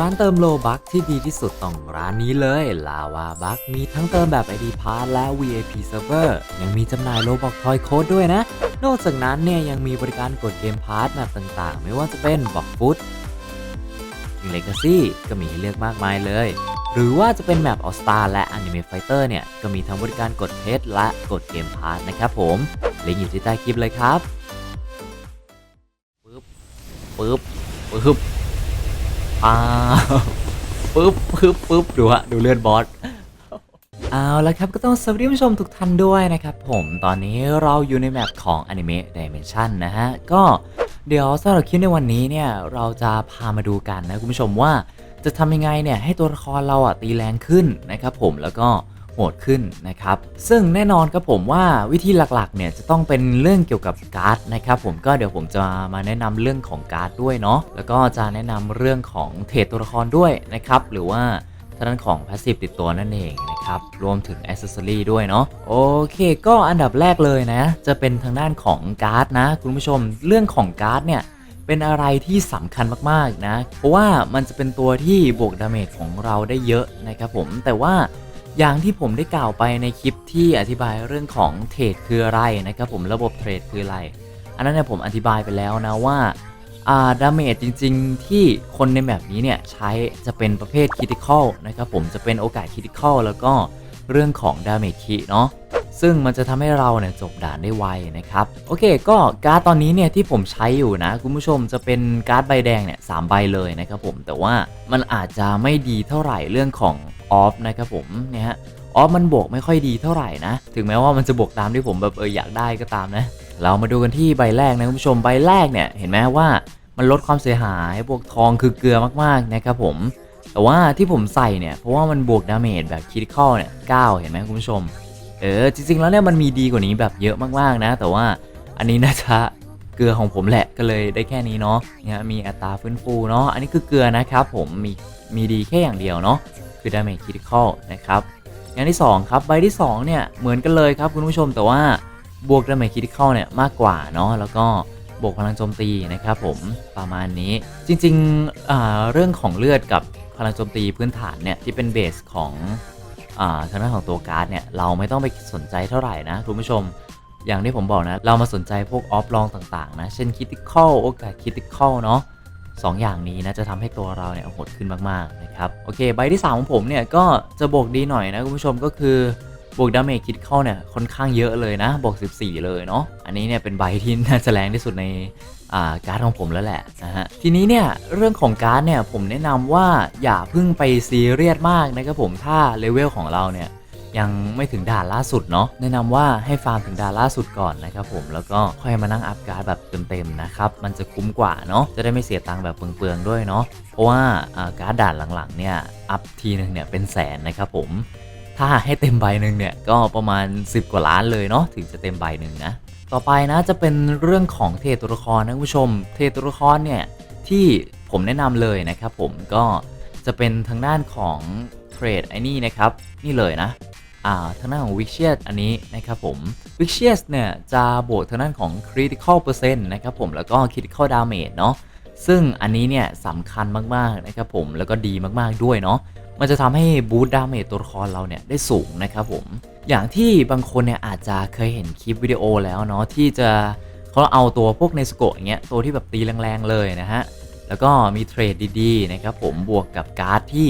ร้านเติมโลบัคที่ดีที่สุดต้องร้านนี้เลย ลาวาบัคมีทั้งเติมแบบ ID Pass และ VIP Server ยังมีจำหน่ายโลบอกทอยโค้ดด้วยนะ นอกจากนั้นเนี่ยยังมีบริการกดเกมพาร์ทแบบต่างๆ ไม่ว่าจะเป็นบ็อกฟุตยิงเลกาซี่ก็มีให้เลือกมากมายเลย หรือว่าจะเป็นแมปออสตาและ Anime Fighter เนี่ยก็มีทั้งบริการกดเพชรและกดเกมพาร์ทนะครับผมลิงก์อยู่ที่ใต้คลิปเลยครับปึ๊บปึ๊บปึ๊บ อ้าวปึ๊บปึ๊บปึ๊บดูฮะดูเลือดบอสเอาละครับก็ต้องสวัสดีผู้ชมทุกท่านด้วยนะครับผมตอนนี้เราอยู่ในแมปของ Anime Dimension นะฮะ ก็เดี๋ยวสำหรับคลิปในวันนี้เนี่ย เราจะพามาดูกันนะคุณผู้ชมว่าจะทำยังไงเนี่ยให้ตัวละครเราอะตีแรงขึ้นนะครับผมแล้วก็ โหดขึ้นนะครับ ซึ่งแน่นอนครับผมว่าวิธีหลักๆเนี่ยจะต้องเป็นเรื่องเกี่ยวกับการ์ดนะครับผมก็เดี๋ยวผมจะมาแนะนำเรื่องของการ์ดด้วยเนาะแล้วก็จะแนะนำเรื่องของเทรดตัวละครด้วยนะครับหรือว่าทางด้านของพาสซีฟติดตัวนั่นเองนะครับ รวมถึงอ c เซอรี่ด้วยเนาะโอเค ก็อันดับแรกเลยนะ จะเป็นทางด้านของการ์ดนะ คุณผู้ชมเรื่องของการ์ดเนี่ย เป็นอะไรที่สำคัญมาก ๆ นะ เพราะว่ามันจะเป็นตัวที่บวกดาเมจของเราได้เยอะนะครับผมแต่ว่า อย่างที่ผมได้กล่าวไปในคลิปที่อธิบายเรื่องของเทรดคืออะไรนะครับผมระบบเทรดคืออะไร อันนั้นเนี่ยผมอธิบายไปแล้วนะว่าอาดาเมจจริง ๆ ที่คนในแบบนี้เนี่ยใช้จะเป็นประเภทค r ิ t i คอลนะครับผมจะเป็นโอกาสค r ิ t i คอลแล้วก็เรื่องของดาเมจคีเนาะซึ่งมันจะทำให้เราเนี่ยจบด่านได้ไวนะครับ โอเค ก็การ์ดตอนนี้เนี่ยที่ผมใช้อยู่นะ คุณผู้ชมจะเป็นการ์ดใบแดงเนี่ยสามใบเลยนะครับผมแต่ว่ามันอาจจะไม่ดีเท่าไหร่เรื่องของ ออฟนะครับผมเนี่ยฮะออฟมันบวกไม่ค่อยดีเท่าไหร่นะ ถึงแม้ว่ามันจะบวกตามที่ผมแบบเอออยากได้ก็ตามนะ เรามาดูกันที่ใบแรกนะคุณผู้ชมใบแรกเนี่ยเห็นไหมว่ามันลดความเสียหายบวกทองคือเกลือมากๆนะครับผมแต่ว่าที่ผมใส่เนี่ยเพราะว่ามันบวกดาเมจแบบค r ิ t i คอเนี่ยเเห็นไหมคุณผู้ชมเออจริงๆแล้วเนี่ยมันมีดีกว่านี้แบบเยอะมากๆนะ แต่ว่าอันนี้น่าจะเกลือของผมแหละก็เลยได้แค่นี้เนาะเนี่ยมีอัตราฟื้นฟูเนาะอันนี้คือเกลือนะครับผมมีมีดีแค่อย่างเดียวเนาะ คือ damage critical นะครับอย่างที่ 2 ครับ ใบที่ 2 เนี่ย เหมือนกันเลยครับคุณผู้ชมแต่ว่าบวก damage critical เนี่ย มากกว่าเนาะแล้วก็บวกพลังโจมตีนะครับผมประมาณนี้จริงๆเรื่องของเลือดกับพลังโจมตีพื้นฐานเนี่ยที่เป็นเบสของทางด้านของตัวการ์ดเนี่ยเราไม่ต้องไปสนใจเท่าไหร่นะคุณผู้ชมอย่างที่ผมบอกนะ เรามาสนใจพวกออฟลองต่างๆนะ เช่นคิติคอลโอกาสคิติคอลเนาะ สองอย่างนี้นะจะทำให้ตัวเราเนี่ยโหดขึ้นมากๆนะครับโอเคใบที่ 3 ของผมเนี่ยก็จะบวกดีหน่อยนะคุณผู้ชมก็คือบวกดาเมจคิดเข้าเนี่ยค่อนข้างเยอะเลยนะบวก 14 เลยเนาะอันนี้เนี่ยเป็นใบที่น่าจะแรงที่สุดในการ์ดของผมแล้วแหละนะฮะทีนี้เนี่ยเรื่องของการ์ดเนี่ยผมแนะนำว่าอย่าเพิ่งไปซีเรียสมากนะครับผมถ้าเลเวลของเราเนี่ย ยังไม่ถึงด่านล่าสุดเนาะแนะนำว่าให้ฟาร์มถึงด่านล่าสุดก่อนนะครับผมแล้วก็ค่อยมานั่งอัพการ์ดแบบเต็มๆนะครับมันจะคุ้มกว่าเนาะจะได้ไม่เสียตังค์แบบเปลืองๆด้วยเนาะเพราะว่าการ์ดด่านหลังๆเนี่ยอัพทีนึงเนี่ยเป็นแสนนะครับผมถ้าให้เต็มใบหนึ่งเนี่ยก็ประมาณ 10 กว่าล้านเลยเนาะถึงจะเต็มใบหนึ่งนะต่อไปนะจะเป็นเรื่องของเทตัวละครนะคุณผู้ชม เทตัวละครเนี่ยที่ผมแนะนำเลยนะครับผมก็จะเป็นทางด้านของเทรดไอ้นี่นะครับนี่เลยนะ ทางด้านของวิเชียสอันนี้นะครับผมวิเชียสเนี่ยจะบวกทางด้านของ critical percent นะครับผมแล้วก็ critical damage เนาะซึ่งอันนี้เนี่ยสำคัญมากๆนะครับผมแล้วก็ดีมากๆด้วยเนาะมันจะทำให้บูตดาเมจตัวละครเราเนี่ยได้สูงนะครับผมอย่างที่บางคนเนี่ยอาจจะเคยเห็นคลิปวิดีโอแล้วเนาะที่จะเขาเอาตัวพวกเนสโกะอย่างเงี้ยตัวที่แบบตีแรงๆเลยนะฮะแล้วก็มีเทรดดีๆนะครับผมบวกกับการ์ดที่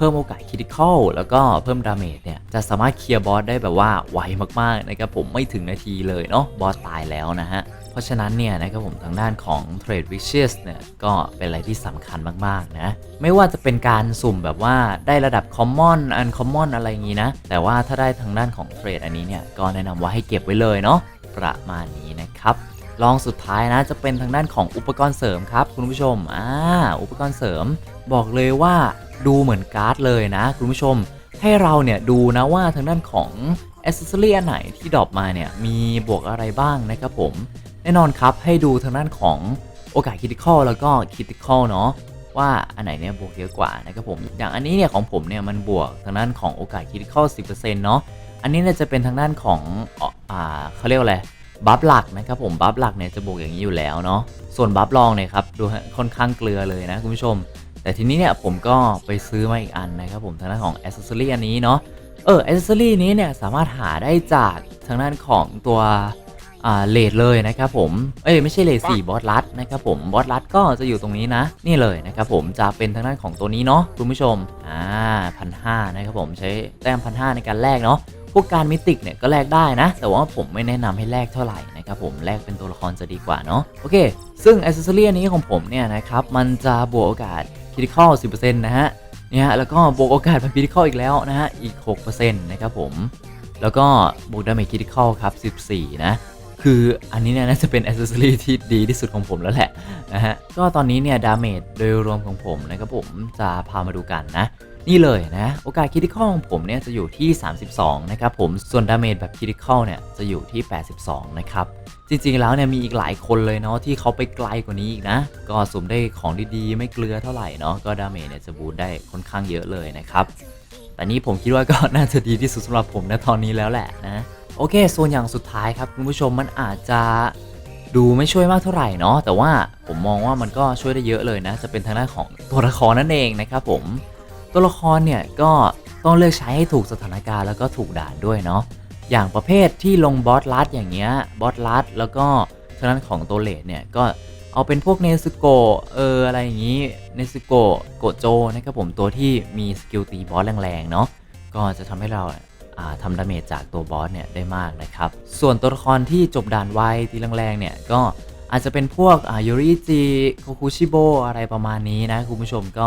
พิ่มโอกาสคิดิคอลแล้วก็เพิ่มดาเมจเนี่ยจะสามารถเคลียร์บอสได้แบบว่าไวมากๆนะครับผมไม่ถึงนาทีเลยเนาะบอสตายแล้วนะฮะเพราะฉะนั้นเนี่ยนะครับผมทางด้านของ Trade Wishes เนี่ยก็เป็นอะไรที่สำคัญมากๆนะ ไม่ว่าจะเป็นการสุ่มแบบว่าได้ระดับ Common Uncommon อะไรอย่างนี้นะ แต่ว่าถ้าได้ทางด้านของ Trade อันนี้เนี่ยก็แนะนำว่าให้เก็บไว้เลยเนาะประมาณนี้นะครับ ลองสุดท้ายนะจะเป็นทางด้านของอุปกรณ์เสริมครับคุณผู้ชมอ่าอุปกรณ์เสริม บอกเลยว่าดูเหมือนการ์ดเลยนะ คุณผู้ชม ให้เราเนี่ยดูนะว่าทางด้านของอ c เซอรี่อันไหนที่ดรอปมาเนี่ยมีบวกอะไรบ้างนะครับผม แน่นอนครับให้ดูทางด้านของโอกาสคิติคอลแล้วก็คิติคอลเนาะว่าอันไหนเนี่ยบวกเยอะกว่านะครับผม อย่างอันนี้เนี่ยของผมเนี่ยมันบวกทางด้านของโอกาสคิติคอล10%เนาะอันนี้เนี่ยจะเป็นทางด้านของอ่าเขาเรียกอะไร บัฟหลักนะครับผมบัฟหลักเนี่ยจะบวกอย่างนี้อยู่แล้วเนาะส่วนบัฟรองเนี่ยครับดูค่อนข้างเกลือเลยนะคุณผู้ชม แต่ทีนี้เนี่ยผมก็ไปซื้อมาอีกอันนะครับผมทางด้านของ a อ c e s s o r y อันนี้เนาะเออ a อ c e s s o r y นี้เนี่ยสามารถหาได้จากทางด้านของตัวอ่าเลดเลยนะครับผม เอ้ยไม่ใช่เลดสี่บอสลัดนะครับผมบอสลัดก็จะอยู่ตรงนี้นะ นี่เลยนะครับผมจะเป็นทางด้านของตัวนี้เนาะคุณผู้ชมอ่าพันห้านะครับผมใช้แต้มพันห้าในการแลกเนาะ พวกการมิติกเนี่ยก็แลกได้นะ แต่ว่าผมไม่แนะนำให้แลกเท่าไหร่นะครับผมแลกเป็นตัวละครจะดีกว่าเนาะโอเค ซึ่งอ c เซสซอรีนี้ของผมเนี่ยนะครับมันจะบวกโอกาสคริติคอล10%นะฮะเนี่ยแล้วก็บวกโอกาสเป็นคริติคอลอีกแล้วนะฮะอีก6%นะครับผมแล้วก็บวกดาเมจคริติคอลครับ 14 นะคืออันนี้เนี่ยน่าจะเป็นอ c เซสซอรีที่ดีที่สุดของผมแล้วแหละนะฮะ ก็ตอนนี้เนี่ยดาเมจโดยรวมของผมนะครับผมจะพามาดูกันนะ นี่เลยนะ โอกาสคิติคอลของผมเนี่ยจะอยู่ที่ 32 นะครับผม ส่วนดาเมจแบบคิติคอลเนี่ยจะอยู่ที่ 82 นะครับ จริงๆแล้วเนี่ยมีอีกหลายคนเลยเนาะที่เขาไปไกลกว่านี้อีกนะ ก็สมได้ของดีๆ ไม่เกลือเท่าไหร่เนาะ ก็ดาเมจเนี่ยจะบูทได้ค่อนข้างเยอะเลยนะครับ แต่นี่ผมคิดว่าก็น่าจะดีที่สุดสำหรับผมนะตอนนี้แล้วแหละนะ โอเค ส่วนอย่างสุดท้ายครับคุณผู้ชมมันอาจจะดูไม่ช่วยมากเท่าไหร่เนาะแต่ว่าผมมองว่ามันก็ช่วยได้เยอะเลยนะ จะเป็นทางด้านของตัวละครนั่นเองนะครับผม ตัวละครเนี่ยก็ต้องเลือกใช้ให้ถูกสถานการณ์แล้วก็ถูกด่านด้วยเนาะอย่างประเภทที่ลงบอสลัดอย่างเงี้ยบอสลัดแล้วก็ทางด้นของตัวเลดเนี่ยก็เอาเป็นพวกเนซึโกเอออะไรอย่างงี้เนซึโกโกโจนะครับผมตัวที่มีสกิลตีบอสแรงๆเนาะก็จะทำให้เราอ่าทำดาเมจจากตัวบอสเนี่ยได้มากนะครับ ส่วนตัวละครที่จบด่านไวตีแรงๆเนี่ยก็อาจจะเป็นพวกอ่ายูริจิโคคุชิโบอะไรประมาณนี้นะคุณผู้ชมก็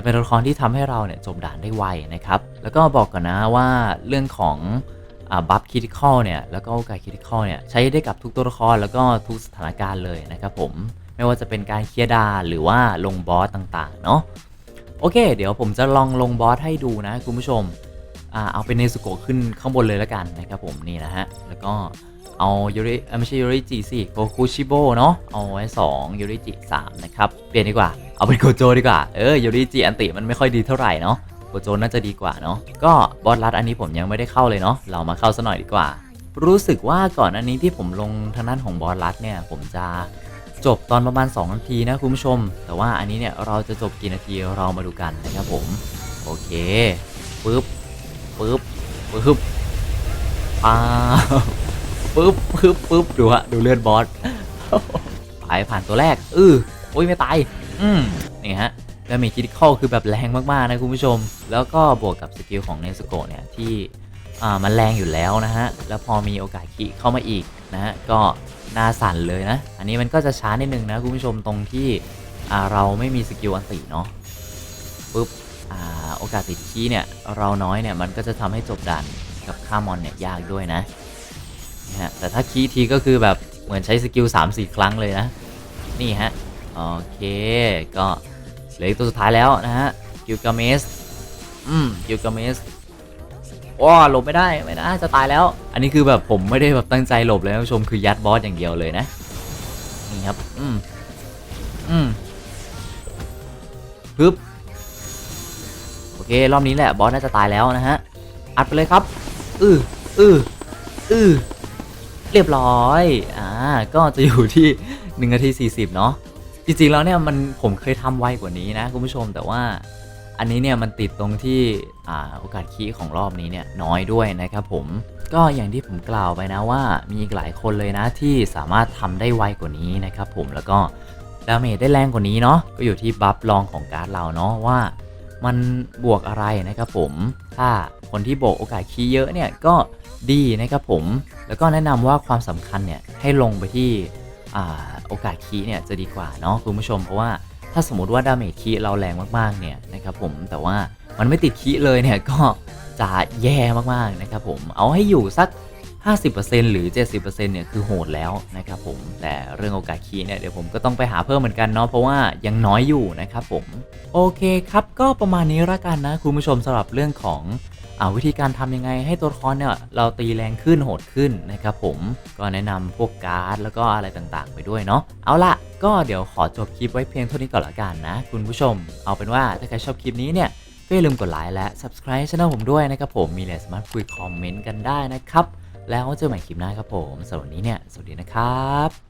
จะเป็นตัวละครที่ทำให้เราเนี่ยจบด่านได้ไวนะครับ แล้วก็บอกก่อนนะว่าเรื่องของบัฟคิติคอลเนี่ยแล้วก็โอกาสคิติคอลเนี่ยใช้ได้กับทุกตัวละครแล้วก็ทุกสถานการณ์เลยนะครับผมไม่ว่าจะเป็นการเคลียร์ดาหรือว่าลงบอสต่างๆเนาะโอเค เดี๋ยวผมจะลองลงบอสให้ดูนะคุณผู้ชมอเอาเป็นเนซุโกะขึ้นข้างบนเลยแล้วกันนะครับผมนี่นะฮะแล้วก็ เอายูริไม่ใช่ยูริจิสิโกคุชิโบเนาะเอาไว้2ยูริจิ3นะครับเปลี่ยนดีกว่าเอาเป็นโกโจดีกว่าเออยูริจิอันติมันไม่ค่อยดีเท่าไหร่เนาะโกโจน่าจะดีกว่าเนาะก็บอสลัดอันนี้ผมยังไม่ได้เข้าเลยเนาะเรามาเข้าซะหน่อยดีกว่า รู้สึกว่าก่อนอันนี้ที่ผมลงทางด้านของบอสลัดเนี่ยผมจะจบตอนประมาณ 2 นาทีนะคุณผู้ชม แต่ว่าอันนี้เนี่ยเราจะจบกี่นาทีเรามาดูกันนะครับผม โอเคปึ๊บปึ๊บปึ๊บอ้า ปึ๊บปึ๊บปึ๊บดูฮะดูเลือดบอสไปผ่านตัวแรกอือโอ้ยไม่ตายอืมนี่ฮะแล้วมีคิดข้อคือแบบแรงมาก ๆ นะคุณผู้ชม แล้วก็บวกกับสกิลของเนสโกเนี่ย ที่อ่ามันแรงอยู่แล้วนะฮะ แล้วพอมีโอกาสคิเข้ามาอีกนะฮะ ก็น่าสั่นเลยนะ อันนี้มันก็จะช้านิดนึงนะคุณผู้ชมตรงที่อ่าเราไม่มีสกิลอันติเนาะปุ๊บอ่าโอกาสติดคีเนี่ย เราน้อยเนี่ย มันก็จะทำให้จบด่านกับค่ามอนเนี่ยยากด้วยนะ นะฮะแต่ถ้าคีย์ทีก็คือแบบเหมือนใช้สกิล3-4 ครั้งเลยนะ นี่ฮะ โอเค ก็เหลือตัวสุดท้ายแล้วนะฮะกิลกาเมสอืมกิลกาเมสว้าหลบไม่ได้ไม่นะจะตายแล้ว อันนี้คือแบบผมไม่ได้แบบตั้งใจหลบเลยนะผู้ชมคือยัดบอสอย่างเดียวเลยนะ นี่ครับ อืมอืมปึ๊บโอเค รอบนี้แหละบอสน่าจะตายแล้วนะฮะ อัดไปเลยครับ อืออืออือ เรียบร้อย อ่า ก็จะอยู่ที่1นาที40 เนาะ จริงๆ แล้วเนี่ยมันผมเคยทำไวกว่านี้นะคุณผู้ชม แต่ว่าอันนี้เนี่ยมันติดตรงที่ อ่า โอกาสคีย์ของรอบนี้เนี่ยน้อยด้วยนะครับผม ก็อย่างที่ผมกล่าวไปนะว่ามีอีกหลายคนเลยนะที่สามารถทำได้ไวกว่านี้นะครับผม แล้วก็ดาเมจได้แรงกว่านี้เนาะ ก็อยู่ที่บัฟลองของการ์ดเราเนาะว่ามันบวกอะไรนะครับผม ถ้าคนที่บวกโอกาสคีย์เยอะเนี่ยก็ ดีนะครับผม แล้วก็แนะนำว่าความสำคัญเนี่ยให้ลงไปที่อโอกาสคีเนี่ยจะดีกว่าเนาะคุณผู้ชมเพราะว่าถ้าสมมติว่าดาเมจคีเราแรงมากๆเนี่ยนะครับผมแต่ว่ามันไม่ติดคีเลยเนี่ยก็จะแย่มากๆนะครับผมเอาให้อยู่สัก 50%หรือ 70%เนี่ยคือโหดแล้วนะครับผมแต่เรื่องโอกาสคีเนี่ยเดี๋ยวผมก็ต้องไปหาเพิ่มเหมือนกันเนาะเพราะว่ายังน้อยอยู่นะครับผมโอเคครับก็ประมาณนี้ละกันนะคุณผู้ชมสำหรับเรื่องของ อาวิธีการทำยังไงให้ตัวละครเนี่ยเราตีแรงขึ้นโหดขึ้นนะครับผมก็แนะนำพวกการ์ดแล้วก็อะไรต่างๆ ไปด้วยเนาะเอาละก็เดี๋ยวขอจบคลิปไว้เพียงเท่านี้ก่อนละกันนะ คุณผู้ชม เอาเป็นว่าถ้าใครชอบคลิปนี้เนี่ยก็อย่าลืมกดไลค์และ subscribe ช่องผมด้วยนะครับผมมีอะไรสามารถคุยคอมเมนต์กันได้นะครับ แล้วเจอใหม่คลิปหน้าครับผมสำหรับวันนี้เนี่ยสวัสดีนะครับ